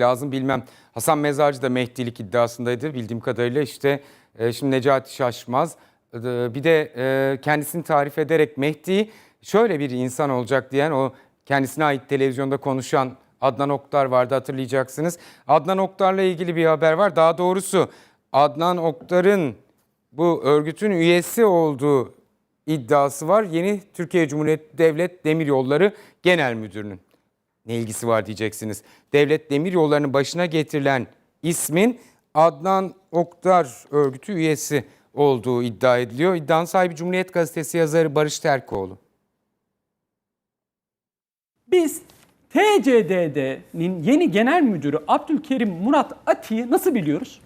lazım bilmem. Hasan Mezarcı da Mehdilik iddiasındaydı bildiğim kadarıyla işte e, şimdi Necati Şaşmaz e, bir de e, kendisini tarif ederek Mehdi şöyle bir insan olacak diyen o kendisine ait televizyonda konuşan Adnan Oktar vardı hatırlayacaksınız. Adnan Oktar'la ilgili bir haber var. Daha doğrusu Adnan Oktar'ın bu örgütün üyesi olduğu iddiası var. Yeni Türkiye Cumhuriyeti Devlet Demiryolları Genel Müdürü'nün. Ne ilgisi var diyeceksiniz. Devlet Demiryolları'nın başına getirilen ismin Adnan Oktar örgütü üyesi olduğu iddia ediliyor. İddianın sahibi Cumhuriyet Gazetesi yazarı Barış Terkoğlu. Biz TCDD'nin yeni genel müdürü Abdülkerim Murat Ati'yi nasıl biliyoruz?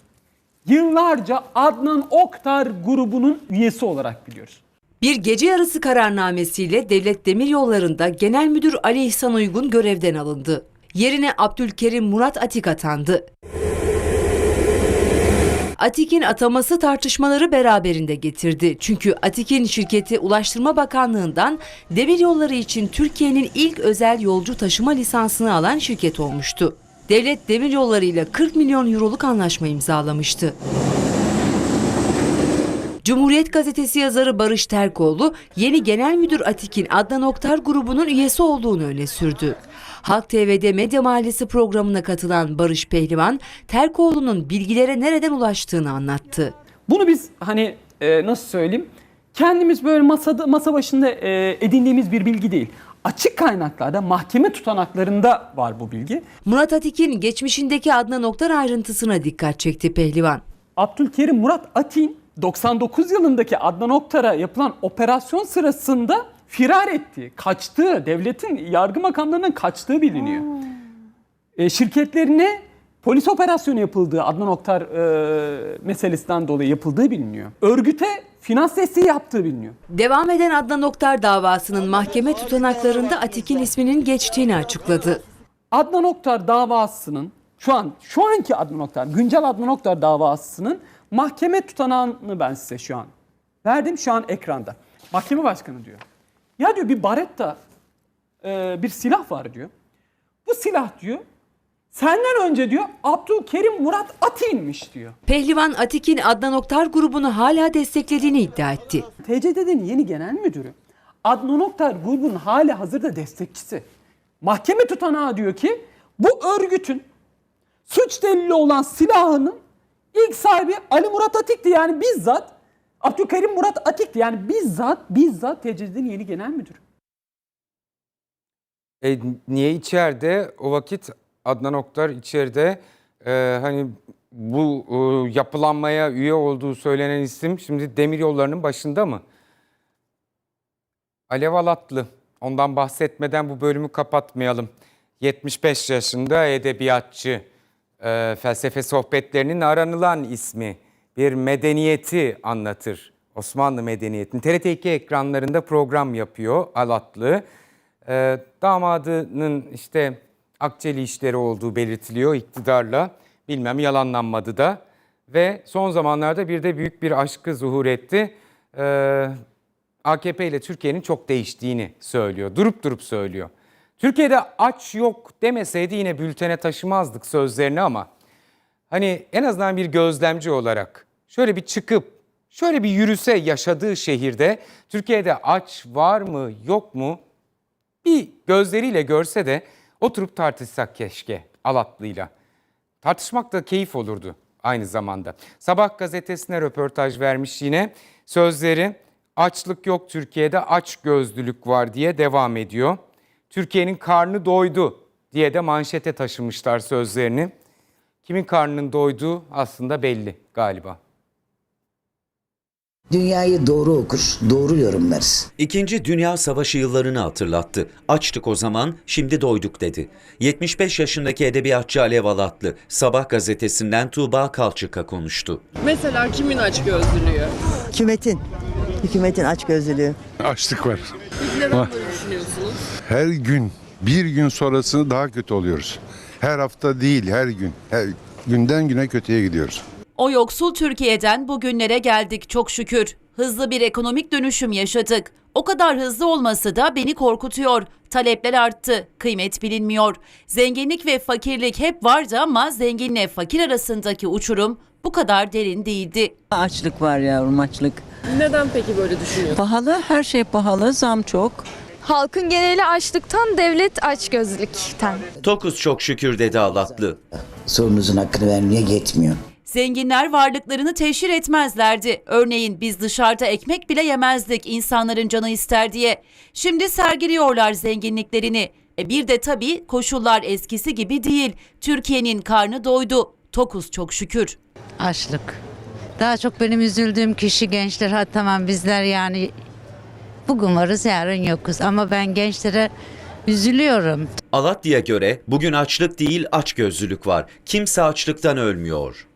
Yıllarca Adnan Oktar grubunun üyesi olarak biliyoruz. Bir gece yarısı kararnamesiyle Devlet Demiryolları'nda Genel Müdür Ali İhsan Uygun görevden alındı. Yerine Abdülkerim Murat Atik atandı. Atik'in ataması tartışmaları beraberinde getirdi. Çünkü Atik'in şirketi Ulaştırma Bakanlığı'ndan demir yolları için Türkiye'nin ilk özel yolcu taşıma lisansını alan şirket olmuştu. Devlet Demir Yolları ile 40 milyon euroluk anlaşma imzalamıştı. Cumhuriyet Gazetesi yazarı Barış Terkoğlu, yeni genel müdür Atik'in Adnan Oktar grubunun üyesi olduğunu öne sürdü. Halk TV'de Medya Mahallesi programına katılan Barış Pehlivan, Terkoğlu'nun bilgilere nereden ulaştığını anlattı. Bunu biz hani e, nasıl söyleyeyim kendimiz böyle masada masa başında e, edindiğimiz bir bilgi değil. Açık kaynaklarda mahkeme tutanaklarında var bu bilgi. Murat Atik'in geçmişindeki Adnan Oktar ayrıntısına dikkat çekti Pehlivan. Abdülkerim Murat Atin 99 yılındaki Adnan Oktar'a yapılan operasyon sırasında firar ettiği, kaçtığı, devletin yargı makamlarından kaçtığı biliniyor. E, şirketlerine polis operasyonu yapıldığı, Adnan Oktar e, meselesinden dolayı yapıldığı biliniyor. Örgüte finans desteği yaptığı biliniyor. Devam eden Adnan Oktar davasının mahkeme tutanaklarında Atik'in isminin geçtiğini açıkladı. Adnan Oktar davasının şu an şu anki Adnan Oktar, güncel Adnan Oktar davasının mahkeme tutanağını ben size şu an verdim şu an ekranda. Mahkeme başkanı diyor. Ya diyor bir baretta e, bir silah var diyor. Bu silah diyor senden önce diyor Abdülkerim Murat Atin'miş diyor. Pehlivan Atik'in Adnan Oktar grubunu hala desteklediğini iddia etti. TCDD'nin yeni genel müdürü Adnan Oktar grubunun hali hazırda destekçisi. Mahkeme tutanağı diyor ki bu örgütün suç delili olan silahının ilk sahibi Ali Murat Atik'ti yani bizzat Abdülkerim Murat Atik'ti yani bizzat bizzat TCDD'nin yeni genel müdürü. E, niye içeride? O vakit Adnan Oktar içeride e, hani bu e, yapılanmaya üye olduğu söylenen isim şimdi demir yollarının başında mı? Alev Alatlı. Ondan bahsetmeden bu bölümü kapatmayalım. 75 yaşında edebiyatçı. E, felsefe sohbetlerinin aranılan ismi. Bir medeniyeti anlatır. Osmanlı medeniyetini. TRT2 ekranlarında program yapıyor Alatlı. E, damadının işte akçeli işleri olduğu belirtiliyor iktidarla. Bilmem yalanlanmadı da. Ve son zamanlarda bir de büyük bir aşkı zuhur etti. Ee, AKP ile Türkiye'nin çok değiştiğini söylüyor. Durup durup söylüyor. Türkiye'de aç yok demeseydi yine bültene taşımazdık sözlerini ama hani en azından bir gözlemci olarak şöyle bir çıkıp şöyle bir yürüse yaşadığı şehirde Türkiye'de aç var mı yok mu bir gözleriyle görse de oturup tartışsak keşke Alatlı'yla. Tartışmak da keyif olurdu aynı zamanda. Sabah gazetesine röportaj vermiş yine. Sözleri açlık yok Türkiye'de aç gözlülük var diye devam ediyor. Türkiye'nin karnı doydu diye de manşete taşımışlar sözlerini. Kimin karnının doyduğu aslında belli galiba. Dünyayı doğru okur, doğru yorumlarız. İkinci Dünya Savaşı yıllarını hatırlattı. Açtık o zaman, şimdi doyduk dedi. 75 yaşındaki edebiyatçı Alev Alatlı, Sabah gazetesinden Tuğba Kalçık'a konuştu. Mesela kimin açgözlülüğü? Hükümetin, hükümetin açgözlülüğü. Açlık var. Neden böyle düşünüyorsunuz? Her gün bir gün sonrasını daha kötü oluyoruz. Her hafta değil her gün. Her günden güne kötüye gidiyoruz. O yoksul Türkiye'den bugünlere geldik çok şükür. Hızlı bir ekonomik dönüşüm yaşadık. O kadar hızlı olması da beni korkutuyor. Talepler arttı, kıymet bilinmiyor. Zenginlik ve fakirlik hep vardı ama zenginle fakir arasındaki uçurum bu kadar derin değildi. Açlık var yavrum açlık. Neden peki böyle düşünüyorsunuz? Pahalı her şey pahalı zam çok. Halkın geneli açlıktan, devlet açgözlülükten. Tokuz çok şükür dedi Alatlı. Sorunuzun hakkını vermeye yetmiyor. Zenginler varlıklarını teşhir etmezlerdi. Örneğin biz dışarıda ekmek bile yemezdik insanların canı ister diye. Şimdi sergiliyorlar zenginliklerini. E bir de tabii koşullar eskisi gibi değil. Türkiye'nin karnı doydu. Tokuz çok şükür. Açlık. Daha çok benim üzüldüğüm kişi gençler. Ha tamam bizler yani bugün varız yarın yokuz. Ama ben gençlere üzülüyorum. Alatlı'ya göre bugün açlık değil açgözlülük var. Kimse açlıktan ölmüyor.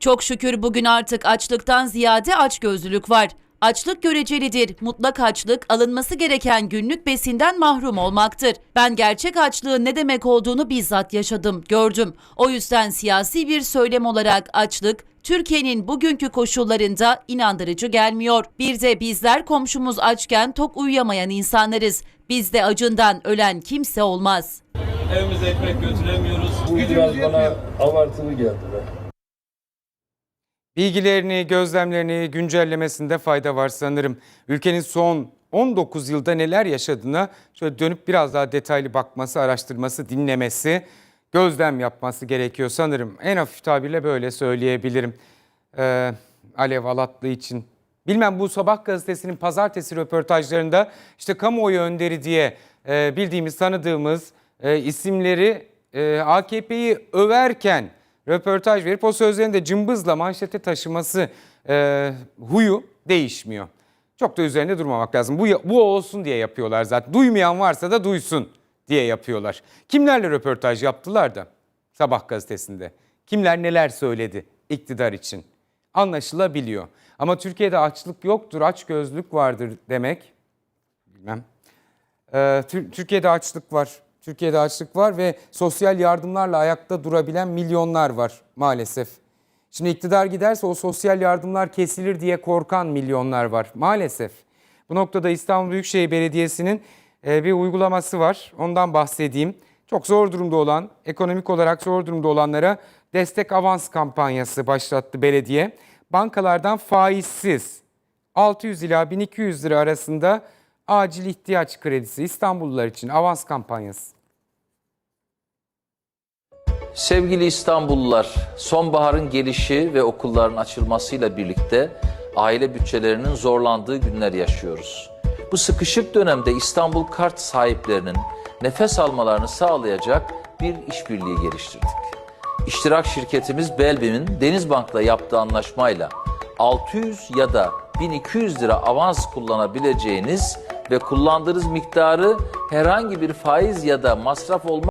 Çok şükür bugün artık açlıktan ziyade açgözlülük var. Açlık görecelidir. Mutlak açlık alınması gereken günlük besinden mahrum olmaktır. Ben gerçek açlığın ne demek olduğunu bizzat yaşadım, gördüm. O yüzden siyasi bir söylem olarak açlık Türkiye'nin bugünkü koşullarında inandırıcı gelmiyor. Bir de bizler komşumuz açken tok uyuyamayan insanlarız. Bizde acından ölen kimse olmaz. Evimize ekmek götüremiyoruz. Bu biraz bana abartılı geldi be. Bilgilerini, gözlemlerini güncellemesinde fayda var sanırım. Ülkenin son 19 yılda neler yaşadığına şöyle dönüp biraz daha detaylı bakması, araştırması, dinlemesi, gözlem yapması gerekiyor sanırım. En hafif tabirle böyle söyleyebilirim. Ee, Alev Alatlı için. Bilmem bu Sabah gazetesinin pazartesi röportajlarında işte kamuoyu önderi diye e, bildiğimiz, tanıdığımız e, isimleri e, AKP'yi överken röportaj verip o sözlerini de cımbızla manşete taşıması e, huyu değişmiyor. Çok da üzerinde durmamak lazım. Bu, bu olsun diye yapıyorlar zaten. Duymayan varsa da duysun diye yapıyorlar. Kimlerle röportaj yaptılar da Sabah gazetesinde? Kimler neler söyledi iktidar için? Anlaşılabiliyor. Ama Türkiye'de açlık yoktur, açgözlük vardır demek bilmem. Ee, Türkiye'de açlık var. Türkiye'de açlık var ve sosyal yardımlarla ayakta durabilen milyonlar var maalesef. Şimdi iktidar giderse o sosyal yardımlar kesilir diye korkan milyonlar var maalesef. Bu noktada İstanbul Büyükşehir Belediyesi'nin e, bir uygulaması var. Ondan bahsedeyim. Çok zor durumda olan, ekonomik olarak zor durumda olanlara destek avans kampanyası başlattı belediye. Bankalardan faizsiz 600 ila 1200 lira arasında acil ihtiyaç kredisi İstanbullular için avans kampanyası. Sevgili İstanbullular, sonbaharın gelişi ve okulların açılmasıyla birlikte aile bütçelerinin zorlandığı günler yaşıyoruz. Bu sıkışık dönemde İstanbul kart sahiplerinin nefes almalarını sağlayacak bir işbirliği geliştirdik. İştirak şirketimiz Belbim'in Denizbank'la yaptığı anlaşmayla 600 ya da 1200 lira avans kullanabileceğiniz ve kullandığınız miktarı herhangi bir faiz ya da masraf olma